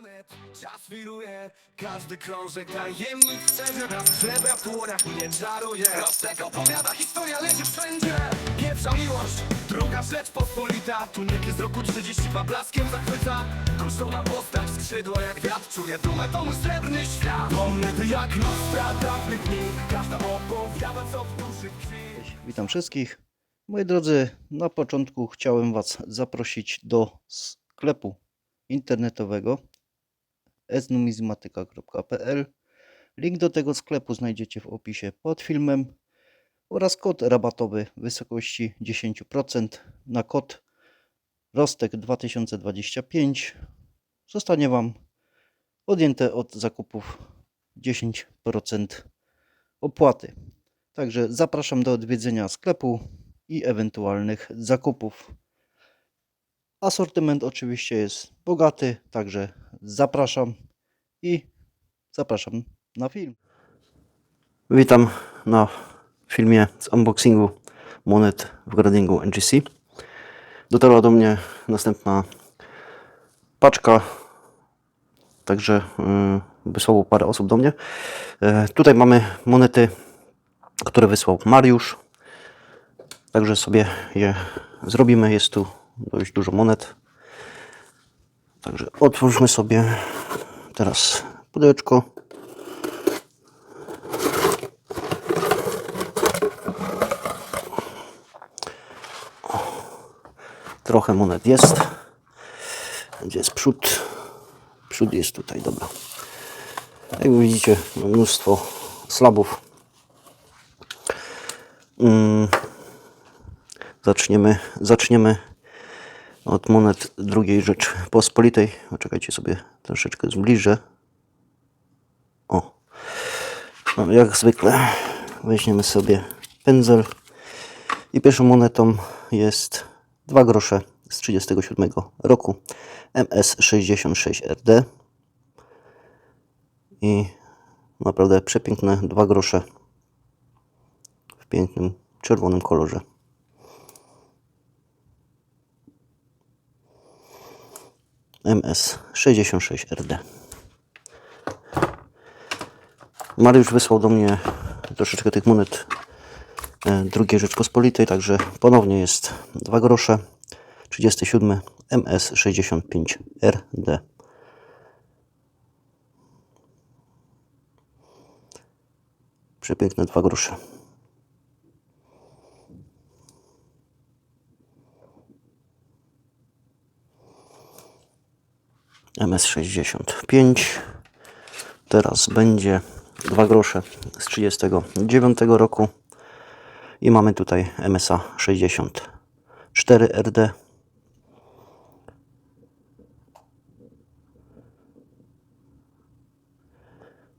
monet, czas wiruje. Każdy krążek tajemnic srebra w dłoniach mnie czaruje. Rostek opowiada, historia leci wszędzie. Pierwsza miłość, druga rzecz pospolita. Tuniek z roku 42 blaskiem zachwyca. Kosztowna postać, skrzydła jak wiatr Czuję dumę, to mój srebrny świat. Monety jak lustra dawnych dni Każda opowiada co w duszy tkwi. Witam wszystkich. Moi drodzy, na początku chciałem Was zaprosić do sklepu internetowego esnumizmatyka.pl. Link do tego sklepu znajdziecie w opisie pod filmem oraz kod rabatowy w wysokości 10% na kod ROSTEK 2025 zostanie Wam odjęte od zakupów 10% opłaty. Także zapraszam do odwiedzenia sklepu i ewentualnych zakupów. Asortyment oczywiście jest bogaty, także zapraszam i zapraszam na film. Witam na filmie z unboxingu monet w gradingu NGC. Dotarła do mnie następna paczka, także yy, wysłało parę osób do mnie. E, tutaj mamy monety, które wysłał Mariusz, także sobie je zrobimy. Jest tu dość dużo monet. Także otwórzmy sobie teraz pudełeczko. Trochę monet jest. Gdzie jest przód? Przód jest tutaj, dobra. Jak widzicie, mnóstwo slabów. Mm. Zaczniemy, zaczniemy od monet drugiej Rzeczpospolitej. Poczekajcie sobie troszeczkę zbliżę. O. No, jak zwykle weźmiemy sobie pędzel. I pierwszą monetą jest 2 grosze z 37 roku MS66RD. I naprawdę przepiękne 2 grosze w pięknym czerwonym kolorze. MS66RD. Mariusz wysłał do mnie troszeczkę tych monet e, drugiej Rzeczpospolitej, także ponownie jest 2 grosze 37 MS65RD. Przepiękne 2 grosze. MS65. Teraz będzie 2 grosze z 39 roku. I mamy tutaj MSA 64 RD.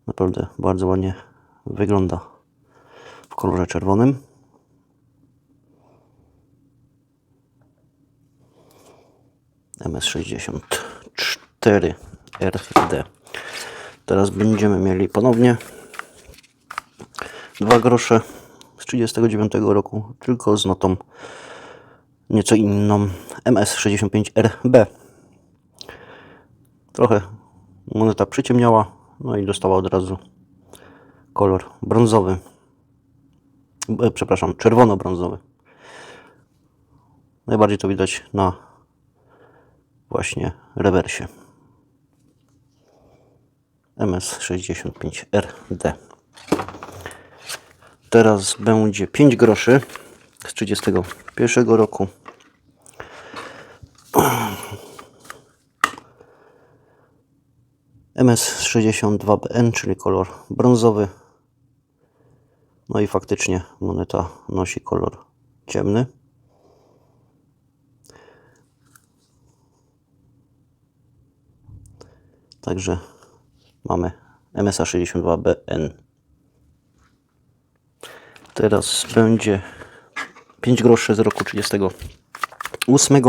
Naprawdę bardzo ładnie wygląda w kolorze czerwonym. MS64 RD. Teraz będziemy mieli ponownie 2 grosze z 39 roku, tylko z notą nieco inną MS65RB. Trochę moneta przyciemniała, no i dostała od razu kolor brązowy. E, Przepraszam, czerwono-brązowy. Najbardziej to widać na właśnie rewersie. MS65RD. Teraz będzie 5 groszy z 31 roku. MS62BN, czyli kolor brązowy. No i faktycznie moneta nosi kolor ciemny. Także mamy MSA 62BN. Teraz będzie 5 groszy z roku 38.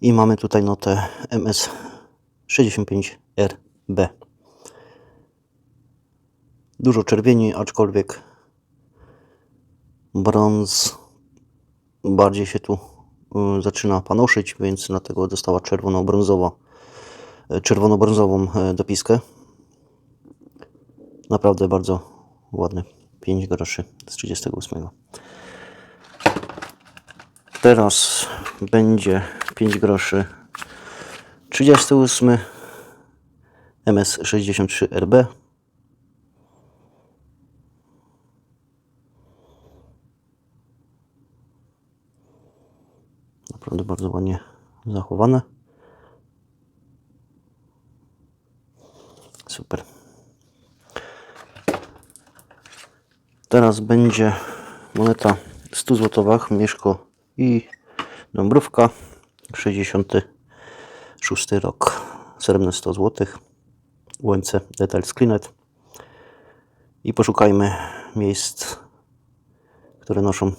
I mamy tutaj notę MS65RB. Dużo czerwieni, aczkolwiek brąz bardziej się tu y, zaczyna panoszyć, więc dlatego dostała czerwono-brązowa, czerwono-brązową e, dopiskę. Naprawdę bardzo ładny. 5 groszy z 38. Teraz będzie 5 groszy 38 MS63RB. Naprawdę bardzo ładnie zachowane. Super. Teraz będzie moneta 100 złotowach, Mieszko i Dąbrówka, 66 rok, srebrne 100 złotych, UMC Details Cleanet i poszukajmy miejsc, które noszą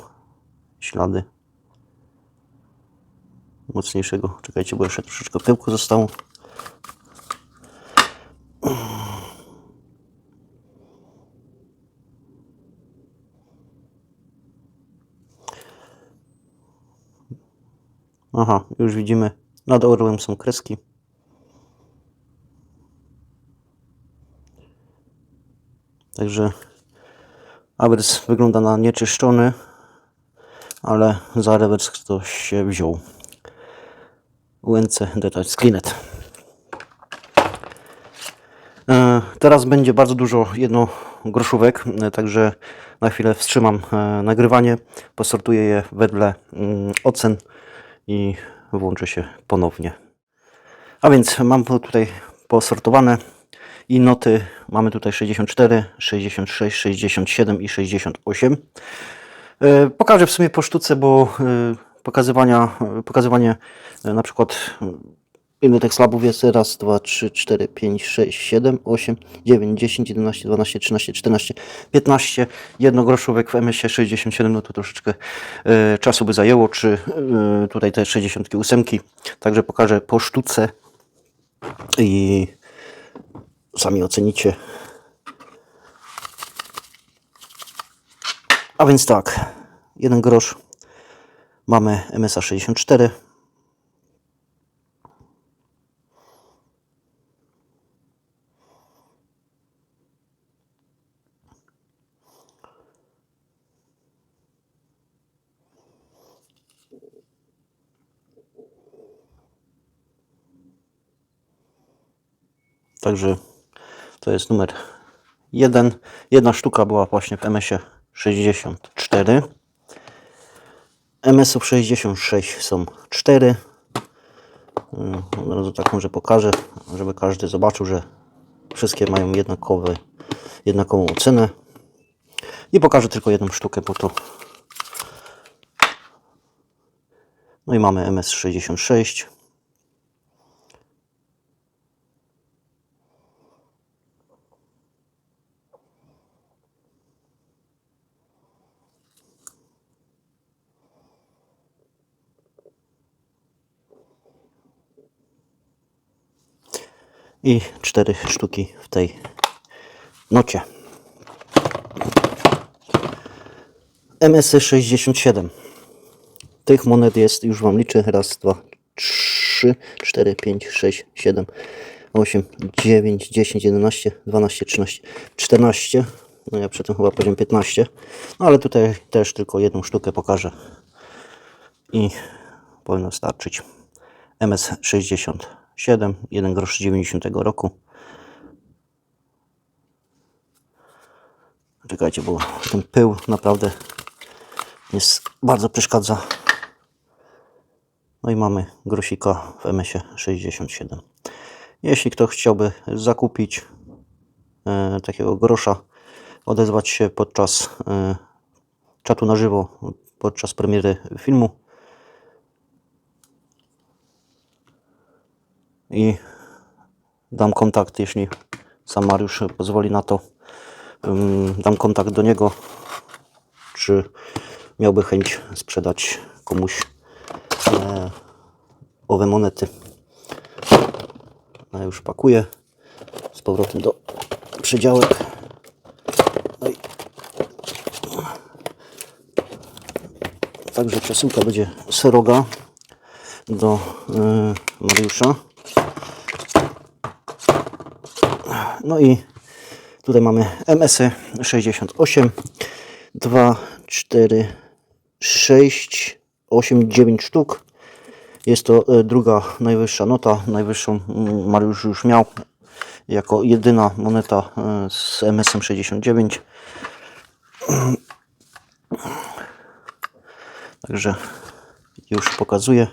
ślady mocniejszego. Czekajcie, bo jeszcze troszeczkę pyłku zostało. Aha, już widzimy. Nad orłem są kreski. Także awers wygląda na nieczyszczony, ale za rewers ktoś się wziął. UNC Details Cleanet. E, Teraz będzie bardzo dużo jednogroszówek, e, także na chwilę wstrzymam e, nagrywanie, posortuję je wedle mm, ocen i włączę się ponownie. A więc mam tutaj posortowane i noty mamy tutaj 64, 66, 67 i 68. E, Pokażę w sumie po sztuce, bo pokazywania, pokazywanie na przykład ile tych slabów jest? Raz, dwa, trzy, cztery, pięć, sześć, siedem, osiem, dziewięć, dziesięć, jedenaście, dwanaście, trzynaście, czternaście, piętnaście. Jednogroszówek w MS-ie 67, no to troszeczkę e, czasu by zajęło, czy e, tutaj te 68. Także pokażę po sztuce i sami ocenicie. A więc tak, jeden grosz mamy MSA 64. Także to jest numer jeden. Jedna sztuka była właśnie w MS-ie 64. MS-ów 66 są 4. Mm, Od razu tak może pokażę, żeby każdy zobaczył, że wszystkie mają jednakowy, jednakową ocenę. I pokażę tylko jedną sztukę, bo to. No i mamy MS66. i 4 sztuki w tej nocie. MSY 67. Tych monet jest, już Wam liczę, raz, dwa, trzy, cztery, pięć, sześć, siedem, osiem, dziewięć, dziesięć, jedenaście, dwanaście, trzynaście, czternaście. No ja przy tym chyba powiem 15. No ale tutaj też tylko jedną sztukę pokażę. I powinno starczyć. MS60. 7, 1 grosz 90 roku. Czekajcie, bo ten pył naprawdę jest bardzo przeszkadza. No i mamy grosika w MS-ie 67. Jeśli ktoś chciałby zakupić e, takiego grosza, odezwać się podczas e, czatu na żywo, podczas premiery filmu, i dam kontakt, jeśli sam Mariusz pozwoli na to. Dam kontakt do niego, czy miałby chęć sprzedać komuś e, owe monety. Ja już pakuję z powrotem do przedziałek. No także przesyłka będzie seroga do yy, Mariusza. No i tutaj mamy MSy 68, 2, 4, 6, 8, 9 sztuk. Jest to e, druga najwyższa nota. Najwyższą mm, Mariusz już miał jako jedyna moneta e, z MSem 69. Także już pokazuję.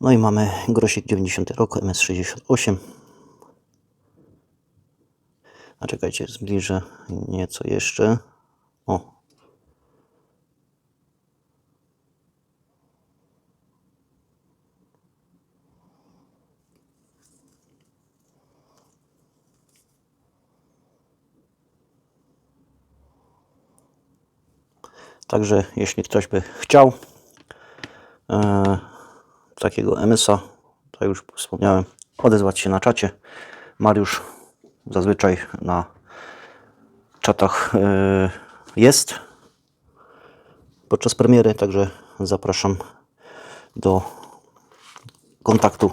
No i mamy grosik 90 rok MS68. A czekajcie, zbliżę nieco jeszcze. O. Także jeśli ktoś by chciał e, takiego MSA, to już wspomniałem, odezwać się na czacie. Mariusz zazwyczaj na czatach e, jest podczas premiery, także zapraszam do kontaktu.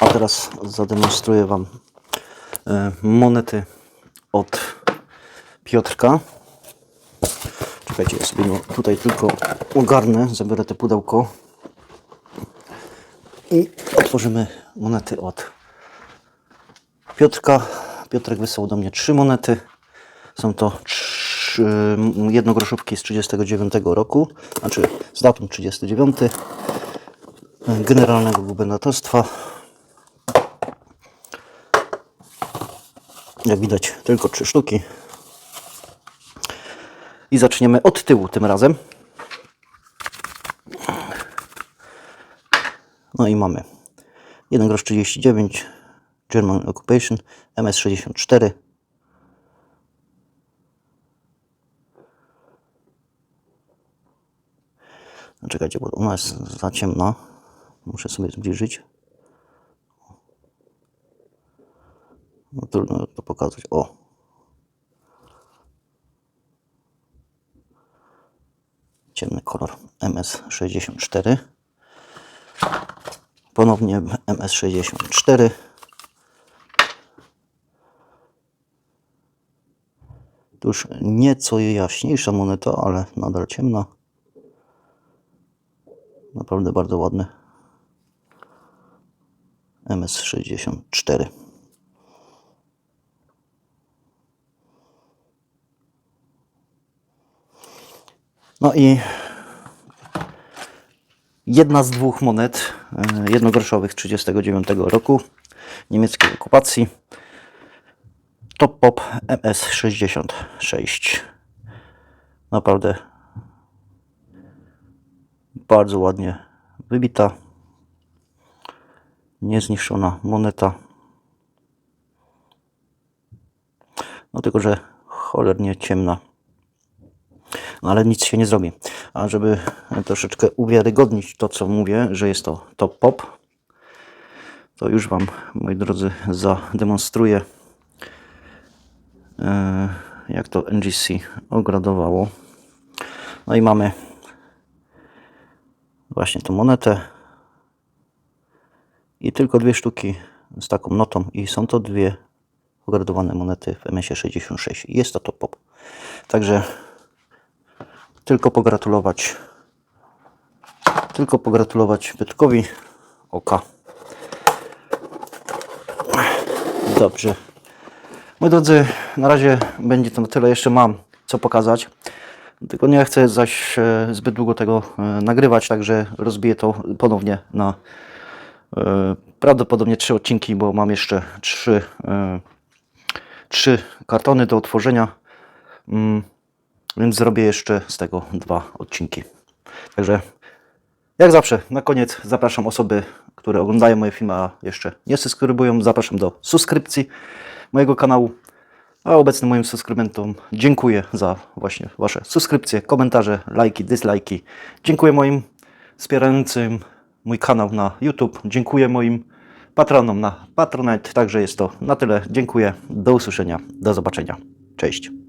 A teraz zademonstruję Wam e, monety od Piotrka. Czekajcie, ja sobie tutaj tylko ogarnę, zabiorę te pudełko i otworzymy monety od Piotrka. Piotrek wysłał do mnie trzy monety. Są to trzy, jednogroszówki z 39 roku, znaczy z datum 39 Generalnego Gubernatorstwa. Jak widać, tylko trzy sztuki. I zaczniemy od tyłu tym razem. No i mamy 1 grosz 39 German Occupation MS64 No Czekajcie, bo ona jest za ciemna. Muszę sobie zbliżyć. No trudno to pokazać. O, ciemny kolor MS64 ponownie MS64 już nieco jaśniejsza moneta, ale nadal ciemna. Naprawdę bardzo ładny MS64 No i jedna z dwóch monet e, jednogroszowych 1939 roku niemieckiej okupacji Top Pop MS66. Naprawdę bardzo ładnie wybita, niezniszczona moneta. No tylko, że cholernie ciemna. No ale nic się nie zrobi. A żeby troszeczkę uwiarygodnić to, co mówię, że jest to top pop, to już Wam, moi drodzy, zademonstruję, jak to NGC ogradowało. No i mamy właśnie tą monetę i tylko dwie sztuki z taką notą i są to dwie ogradowane monety w MS-ie 66. Jest to top pop. Także tylko pogratulować tylko pogratulować Piotrkowi oka dobrze moi drodzy na razie będzie to na tyle jeszcze mam co pokazać tylko nie chcę zaś e, zbyt długo tego e, nagrywać także rozbiję to ponownie na e, prawdopodobnie trzy odcinki bo mam jeszcze trzy trzy kartony do otworzenia Mm, więc zrobię jeszcze z tego dwa odcinki. Także jak zawsze, na koniec zapraszam osoby, które oglądają moje filmy, a jeszcze nie subskrybują. Zapraszam do subskrypcji mojego kanału. A obecnym moim subskrybentom dziękuję za właśnie Wasze subskrypcje, komentarze, lajki, dislajki. Dziękuję moim wspierającym mój kanał na YouTube. Dziękuję moim patronom na Patronite. Także jest to na tyle. Dziękuję. Do usłyszenia. Do zobaczenia. Cześć.